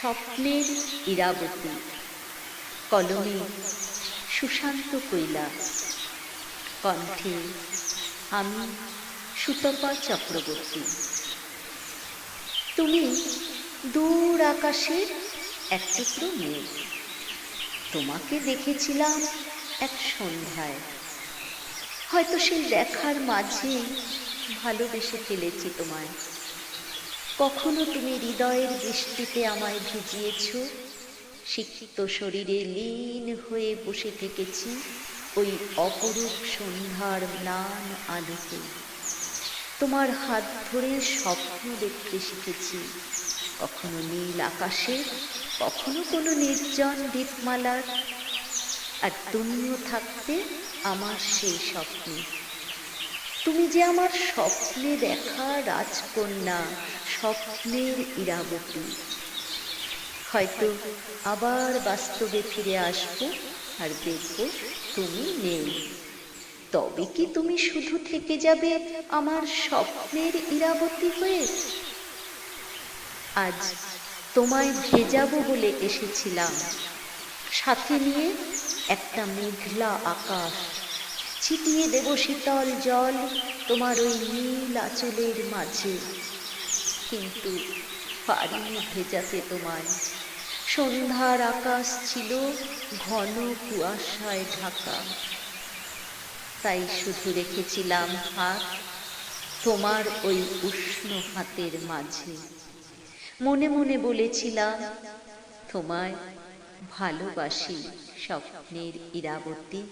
স্বপ্নের ইরাবতী। কলমে সুশান্ত কৈলা কণ্ঠে আমি সুতপা চক্রবর্তী। তুমি দূর আকাশের এক টুকরো মেঘ। তোমাকে দেখেছিলাম এক সন্ধ্যায়। হয়তো সেই দেখার মাঝে ভালোবেসে ফেলেছি তোমায়। কখনো তুমি হৃদয়ের বৃষ্টিতে আমায় ভিজিয়েছ? শিক্ষিত শরীরে লীন হয়ে বসে থেকেছি, ওই অপরূপ সন্ধ্যার ম্লান আলোতে। তোমার হাত ধরে স্বপ্ন দেখতে শিখেছি, কখনো নীল আকাশে, কখনো কোনো নির্জন দ্বীপমালার আর তুমিও থাকতে আমার সেই স্বপ্নে। তুমি যে আমার স্বপ্নে দেখা রাজকন্যা, স্বপ্নের ইরাবতী। হয়তো আবার বাস্তবে ফিরে আসব আর দেখব তুমি নেই। তবে কি তুমি শুধু থেকে যাবে আমার স্বপ্নের ইরাবতী হয়ে? আজ তোমায় ভেজাবো বলে এসেছিলাম। সাথে নিয়ে একটা মেঘলা আকাশ ছিটিয়ে দেব শীতল জল তোমার ওই নীল আঁচলের মাঝে। কিন্তু পারিনি ভেজাতে তোমায়। সন্ধ্যার আকাশ ছিল ঘন কুয়াশায় ঢাকা। তাই শুধু রেখেছিলাম হাত তোমার ওই উষ্ণ হাতের মাঝে। মনে মনে বলেছিলাম, তোমায় ভালোবাসি স্বপ্নের ইরাবতী।